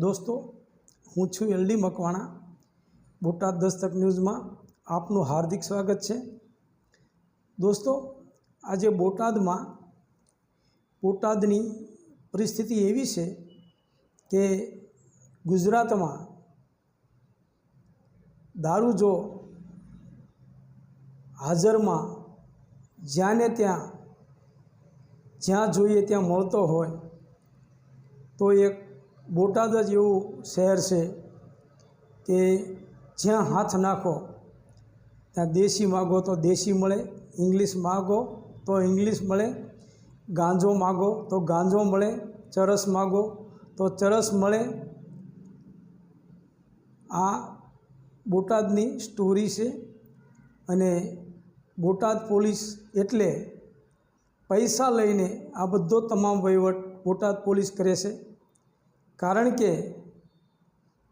દોસ્તો, હું છું એલડી મકવાણા. બોટાદ દસ્તક ન્યૂઝમાં આપનું હાર્દિક સ્વાગત છે. દોસ્તો, આજે બોટાદમાં બોટાદની પરિસ્થિતિ એવી છે કે ગુજરાતમાં દારૂ જો હાજરમાં જ્યાં ને ત્યાં, જ્યાં જોઈએ ત્યાં મળતો હોય, તો એક બોટાદ જ એવું શહેર છે કે જ્યાં હાથ નાખો, ત્યાં દેશી માગો તો દેશી મળે, ઇંગ્લિશ માગો તો ઇંગ્લિશ મળે, ગાંજો માગો તો ગાંજો મળે, ચરસ માગો તો ચરસ મળે. આ બોટાદની સ્ટોરી છે અને બોટાદ પોલીસ એટલે પૈસા લઈને આ બધો તમામ વહીવટ બોટાદ પોલીસ કરે છે. કારણ કે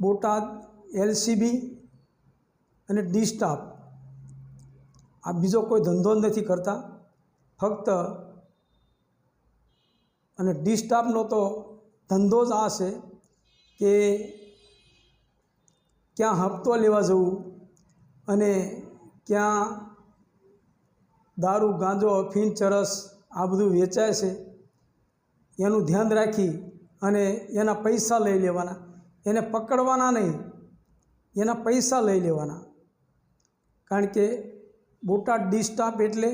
બોટાદ, એલસીબી અને ડી આ બીજો કોઈ ધંધો નથી કરતા. ફક્ત અને ડી તો ધંધો જ આ છે કે ક્યાં હપ્તો લેવા જવું અને ક્યાં દારૂ, ગાંજો અફીણ ચરસ આ બધું વેચાય છે. એનું ધ્યાન રાખી અને એના પૈસા લઈ લેવાના. એને પકડવાના નહીં, એના પૈસા લઈ લેવાના. કારણ કે બોટાદ ડી એટલે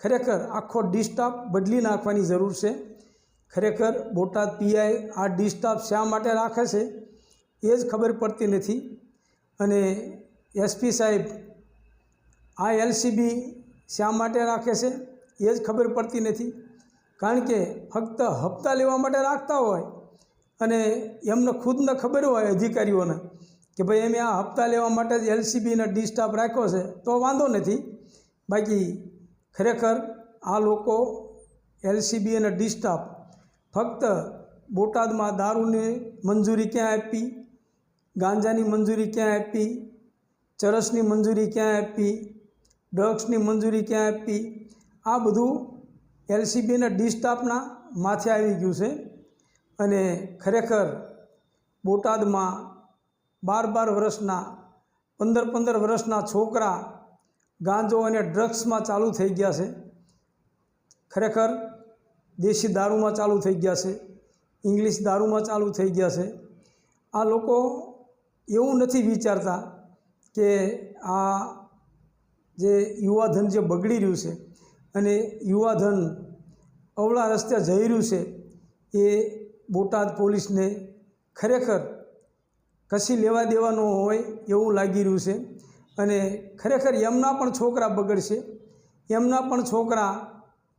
ખરેખર આખો ડી બદલી નાખવાની જરૂર છે. ખરેખર બોટાદ પીઆઈ આ ડી શા માટે રાખે છે એ જ ખબર પડતી નથી. અને એસપી સાહેબ આ એલસીબી શા માટે રાખે છે એ જ ખબર પડતી નથી. કારણ કે ફક્ત હપ્તા લેવા માટે રાખતા હોય અને એમને ખુદને ખબર હોય અધિકારીઓને કે ભાઈ એમ આ હપ્તા લેવા માટે જ એલસીબીને ડિસ્ટાફ રાખ્યો છે, તો વાંધો નથી. બાકી ખરેખર આ લોકો એલસીબી અને ડિસ્ટાફ ફક્ત બોટાદમાં દારૂની મંજૂરી ક્યાં આપી, ગાંજાની મંજૂરી ક્યાં આપી, ચરસની મંજૂરી ક્યાં આપી, ડ્રગ્સની મંજૂરી ક્યાં આપી, આ બધું એલસીબી ડિસ્ટાફના માથે આવી ગયું છે અને ખરેખર બોટાદમાં બાર બાર વર્ષના, પંદર પંદર વર્ષના છોકરા ગાંજો અને ડ્રગ્સમાં ચાલુ થઈ ગયા છે. ખરેખર દેશી દારૂમાં ચાલુ થઈ ગયા છે, ઇંગ્લિશ દારૂમાં ચાલુ થઈ ગયા છે. આ લોકો એવું નથી વિચારતા કે આ જે યુવાધન જે બગડી રહ્યું છે અને યુવાધન અવળા રસ્તે જઈ રહ્યું છે, એ બોટાદ પોલીસને ખરેખર કશી લેવા દેવાનું હોય એવું લાગી રહ્યું છે. અને ખરેખર એમના પણ છોકરા બગડશે, એમના પણ છોકરા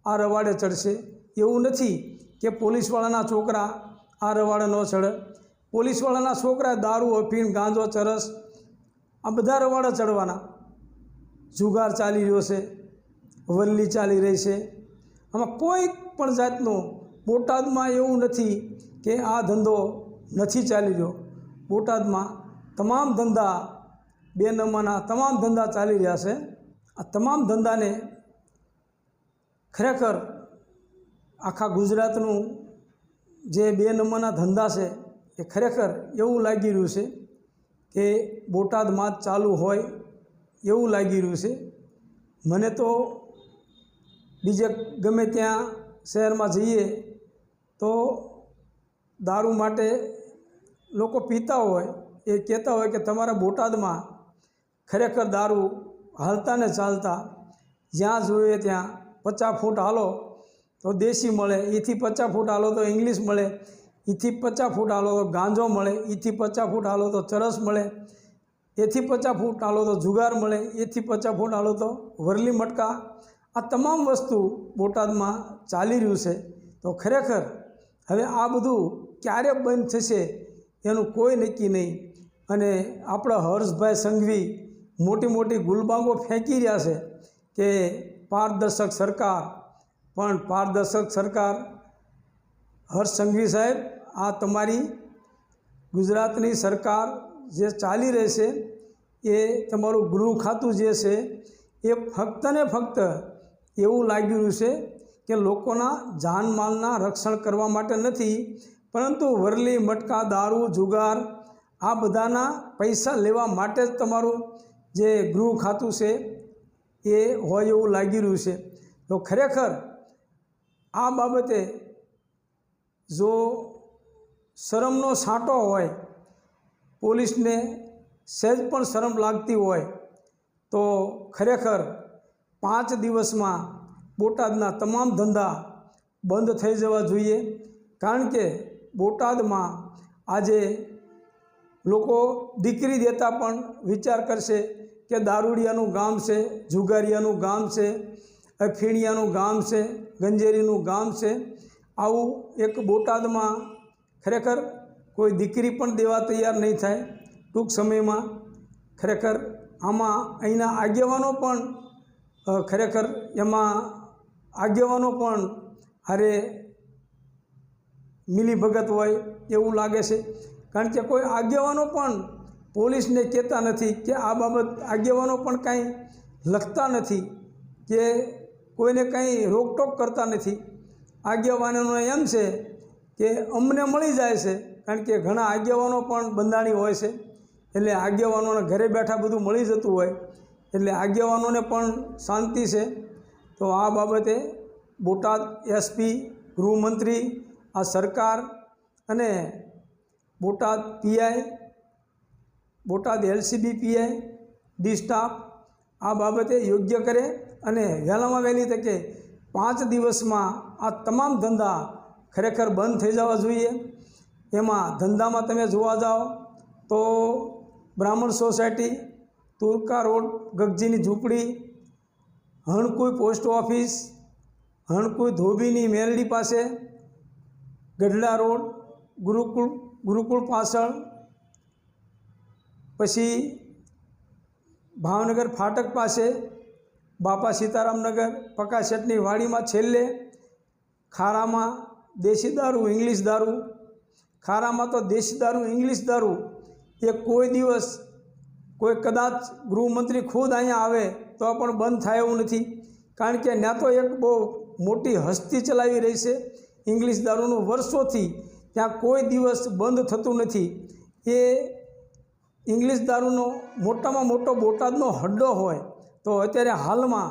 આ રવાડે ચડશે. એવું નથી કે પોલીસવાળાના છોકરા આ રવાડે ન ચડે. પોલીસવાળાના છોકરા દારૂ, અફીણ, ગાંજો, ચરસ આ બધા રવાડે ચડવાના. જુગાર ચાલી રહ્યો છે. વલ્લી ચાલી રહી છે. આમાં કોઈ પણ જાતનું બોટાદમાં એવું નથી કે આ ધંધો નથી ચાલી રહ્યો. બોટાદમાં તમામ ધંધા બે નંબરના તમામ ધંધા ચાલી રહ્યા છે. આ તમામ ધંધાને ખરેખર આખા ગુજરાતનું જે બે નંબરના ધંધા છે એ ખરેખર એવું લાગી રહ્યું છે કે બોટાદમાં જ ચાલુ હોય એવું લાગી રહ્યું છે. મને તો બીજે ગમે ત્યાં શહેરમાં જઈએ તો દારૂ માટે લોકો પીતા હોય, એ કહેતા હોય કે તમારા બોટાદમાં ખરેખર દારૂ હાલતા ને ચાલતા, જ્યાં જોઈએ ત્યાં પચાસ ફૂટ હાલો તો દેશી મળે એથી પચાસ ફૂટ હાલો તો ઇંગ્લિશ મળે એથી પચાસ ફૂટ હાલો તો ગાંજો મળે એથી પચાસ ફૂટ હાલો તો ચરસ મળે, એથી પચાસ ફૂટ હાલો તો જુગાર મળે, એથી પચાસ ફૂટ હાલો તો વરલી મટકા આ તમામ વસ્તુ બોટાદમાં ચાલી રહ્યું છે. તો ખરેખર હવે આ બધું ક્યારે બંધ થશે એનું કોઈ નક્કી નહીં. અને આપણા હર્ષભાઈ સંઘવી મોટી મોટી ગુલબાંગો ફેંકી રહ્યા છે કે પારદર્શક સરકાર, પણ પારદર્શક સરકાર હર્ષ સંઘવી સાહેબ, આ તમારી ગુજરાતની સરકાર જે ચાલી રહેશે એ તમારું ગૃહ ખાતું જે છે, એ ફક્ત ને ફક્ત એવું લાગી રહ્યું છે કે લોકોના જાનમાલના રક્ષણ કરવા માટે નથી, પરંતુ વરલી મટકા, દારૂ, જુગાર, આ બધાના પૈસા લેવા માટે જ તમારું જે ગૃહ ખાતું છે એ હોય એવું લાગી રહ્યું છે. તો ખરેખર આ બાબતે જો શરમનો સાંટો હોય, પોલીસને સહેજ પણ શરમ લાગતી હોય, તો ખરેખર પાંચ દિવસમાં બોટાદના તમામ ધંધા બંધ થઈ જવા જોઈએ. કારણ કે બોટાદમાં આજે લોકો દીકરી દેતા પણ વિચાર કરશે કે દારૂડિયાનું ગામ છે, જુગારિયાનું ગામ છે અફીણિયાનું ગામ છે, ગંજેરીનું ગામ છે. આવું એક બોટાદમાં ખરેખર કોઈ દીકરી પણ દેવા તૈયાર નહીં થાય. ટૂંક સમયમાં ખરેખર આમાં અહીંના આગેવાનો પણ ખરેખર એમાં આગેવાનો પણ હારે મિલીભગત હોય એવું લાગે છે. કારણ કે કોઈ આગેવાનો પણ પોલીસને કહેતા નથી કે આ બાબત આગેવાનો પણ કાંઈ લખતા નથી કે કોઈને કંઈ રોકટોક કરતા નથી. આગેવાનોને એમ છે કે અમને મળી જાય છે, કારણ કે ઘણા આગેવાનો પણ બંધાણી હોય છે. એટલે આગેવાનોને ઘરે બેઠા બધું મળી જતું હોય. એટલે આગેવાનોને પણ શાંતિ છે. તો આ બાબતે બોટાદ એસપી ગૃહમંત્રી, આ સરકાર અને Botad PI Botad LCB PI D staff આ બાબતે યોગ્ય કરે અને વહેલામાં વહેલી તકે પાંચ દિવસમાં આ તમામ ધંધા ખરેખર બંધ થઈ જવા જોઈએ. એમાં ધંધામાં તમે જોવા જાઓ તો બ્રાહ્મણ સોસાયટી તુરકા રોડ, ગગજીની ઝૂંપડી હણકુઈ પોસ્ટ ઓફિસ હણકુઈ ધોબીની મેરડી પાસે, ગઢડા રોડ, ગુરુકુળ ગુરુકુળ પાછળ પછી ભાવનગર ફાટક પાસે, બાપા સીતારામનગર પકાશેટની વાડીમાં છેલ્લે, ખારામાં દેશી દારૂ, ઇંગ્લિશ દારૂ, ખારામાં તો દેશી દારૂ, ઇંગ્લિશ દારૂ, એ કોઈ દિવસ કોઈ કદાચ ગૃહમંત્રી ખુદ અહીંયા આવે તો પણ બંધ થાય એવું નથી. કારણ કે ત્યાં તો એક બહુ મોટી હસ્તી ચલાવી રહી છે. ઇંગ્લિશ દારૂનું વર્ષોથી ત્યાં કોઈ દિવસ બંધ થતું નથી. એ ઇંગ્લિશ દારૂનો મોટામાં મોટો બોટાદનો હડ્ડો હોય તો અત્યારે હાલમાં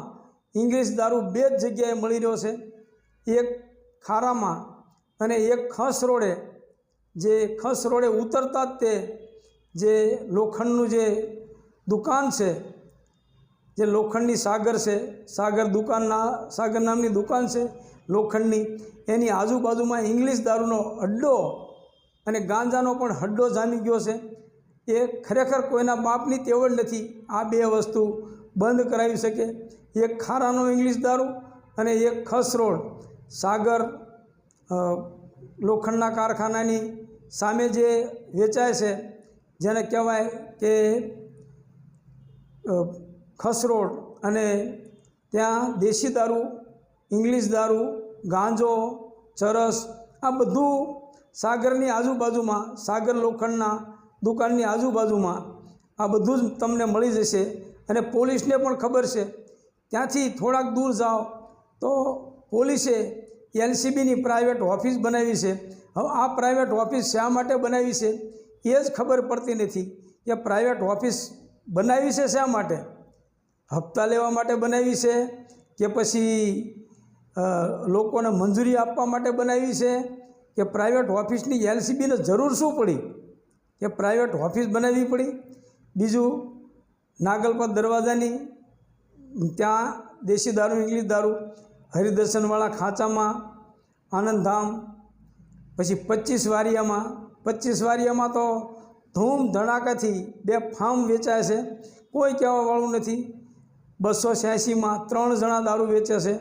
ઇંગ્લિશ દારૂ બે જ જગ્યાએ મળી રહ્યો છે. એક ખારામાં અને એક ખસ રોડે. જે ખસ રોડે ઉતરતા જ તે જે લોખંડનું જે દુકાન છે, જે લોખંડની સાગર છે, સાગર દુકાનના સાગર નામની દુકાન છે, લોખંડની, એની આજુબાજુમાં ઇંગ્લિશ દારૂનો અડ્ડો અને ગાંજાનો પણ હડ્ડો જામી ગયો છે. એ ખરેખર કોઈના બાપની તેવડ નથી. આ બે વસ્તુ બંધ કરાવી શકે. એક ખારાનો ઇંગ્લિશ દારૂ અને એક ખસરોડ સાગર લોખંડના કારખાનાની સામે જે વેચાય છે જેને કહેવાય કે ખસરોડ અને ત્યાં દેશી દારૂ, ઇંગ્લિશ દારૂ, ગાંજો, ચરસ, આ બધું સાગરની આજુબાજુમાં, સાગર લોખંડના દુકાનની આજુબાજુમાં આ બધું જ તમને મળી જશે અને પોલીસને પણ ખબર છે. ત્યાંથી થોડાક દૂર જાઓ તો પોલીસે એલસીબીની પ્રાઇવેટ ઓફિસ બનાવી છે. હવે આ પ્રાઇવેટ ઓફિસ શા માટે બનાવી છે? એ જ ખબર પડતી નથી કે પ્રાઇવેટ ઓફિસ બનાવી છે શા માટે? હપ્તા લેવા માટે બનાવી છે કે પછી લોકોને મંજૂરી આપવા માટે બનાવી છે? કે પ્રાઇવેટ ઓફિસની એલસીબીને જરૂર શું પડી? કે પ્રાઇવેટ ઓફિસ બનાવવી પડી? બીજું, નાગલપત દરવાજાની, ત્યાં દેશી દારૂ, ઇંગ્લિશ દારૂ, હરિદર્શનવાળા ખાંચામાં, આનંદધામ, પછી પચીસ વારિયામાં પચીસ વારિયામાં તો ધૂમ ધડાકાથી બે ફાર્મ વેચાય છે. કોઈ કહેવાવાળું નથી. બસો છ્યાસીમાં ત્રણ જણા દારૂ વેચે છે.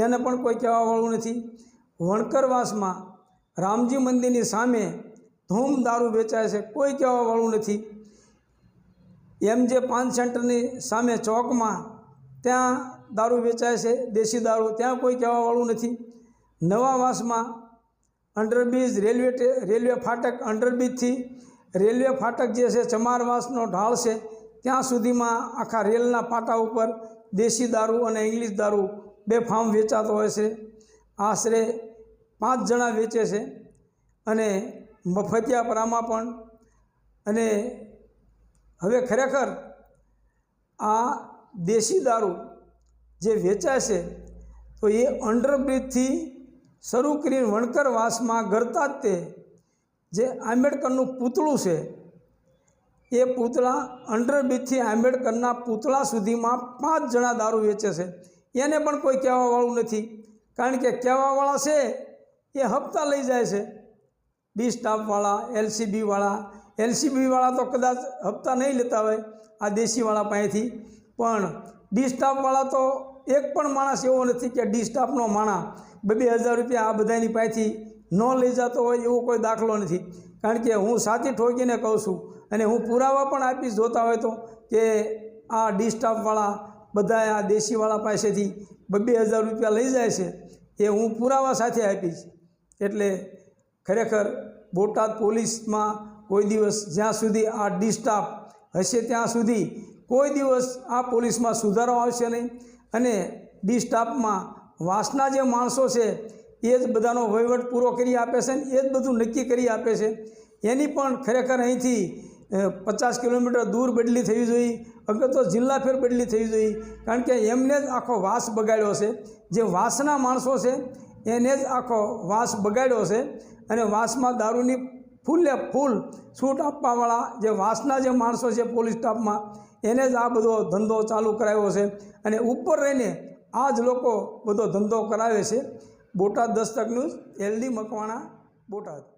એને પણ કોઈ કહેવાવાળું નથી. વણકરવાસમાં રામજી મંદિરની સામે ધૂમ દારૂ વેચાય છે. કોઈ કહેવાવાળું નથી. એમ જે પાન સેન્ટરની સામે ચોકમાં ત્યાં દારૂ વેચાય છે. દેશી દારૂ, ત્યાં કોઈ કહેવાવાળું નથી. નવા વાસમાં અંડરબ્રિજ રેલવે રેલવે ફાટક અંડરબ્રિજથી રેલવે ફાટક જે છે ચમારવાસનો ઢાળ છે, ત્યાં સુધીમાં આખા રેલના પાટા ઉપર દેશી દારૂ અને ઇંગ્લિશ દારૂ બે ફાર્મ વેચાતો હોય છે. આશરે પાંચ જણા વેચે છે અને મફતિયાપરામાં પણ. અને હવે ખરેખર આ દેશી દારૂ જે વેચાય છે, તો એ અંડરબ્રિજથી શરૂ કરીને વણકર વાસમાં ગરતા તે. જે આંબેડકરનું પૂતળું છે, એ પૂતળા અંડરબ્રિજથી આંબેડકરના પૂતળા સુધીમાં પાંચ જણા દારૂ વેચે છે. એને પણ કોઈ કહેવાવાળું નથી. કારણ કે કહેવાવાળા છે, એ હપ્તા લઈ જાય છે. ડી સ્ટાફવાળા, એલસીબીવાળા એલસીબીવાળા તો કદાચ હપ્તા નહીં લેતા હોય આ દેશીવાળા પાસેથી. પણ ડી સ્ટાફવાળા તો એક પણ માણસ એવો નથી કે ડી સ્ટાફનો માણા બે બે હજાર રૂપિયા આ બધાની પાસેથી ન લઈ જતો હોય એવો કોઈ દાખલો નથી. કારણ કે હું સાચી ઠોકીને કહું છું અને હું પુરાવા પણ આપીશ જોતા હોય તો કે આ ડી સ્ટાફવાળા બધા આ દેશીવાળા પાસેથી બે હજાર રૂપિયા લઈ જાય છે એ હું પુરાવા સાથે આપીશ. એટલે ખરેખર બોટાદ પોલીસમાં કોઈ દિવસ જ્યાં સુધી આ ડી સ્ટાફ હશે ત્યાં સુધી કોઈ દિવસ આ પોલીસમાં સુધારો આવશે નહીં. અને ડી સ્ટાફમાં વાંસના જે માણસો છે, એ જ બધાનો વહીવટ પૂરો કરી આપે છે અને એ જ બધું નક્કી કરી આપે છે. એની પણ ખરેખર અહીંથી પચાસ કિલોમીટર દૂર બદલી થવી જોઈએ, અગર તો જિલ્લા ફેર બદલી થવી જોઈએ. કારણ કે એમને જ આખો વાસ બગાડ્યો છે. જે વાસના માણસો છે, એને જ આખો વાસ બગાડ્યો છે. અને વાસમાં દારૂની ફૂલે ફૂલ છૂટ આપવાવાળા જે વાસના જે માણસો છે પોલીસ સ્ટાફમાં, એને જ આ બધો ધંધો ચાલુ કરાવ્યો છે. અને ઉપર રહીને આ જ લોકો બધો ધંધો કરાવે છે. Botad Dastak news L D Makwana Botad.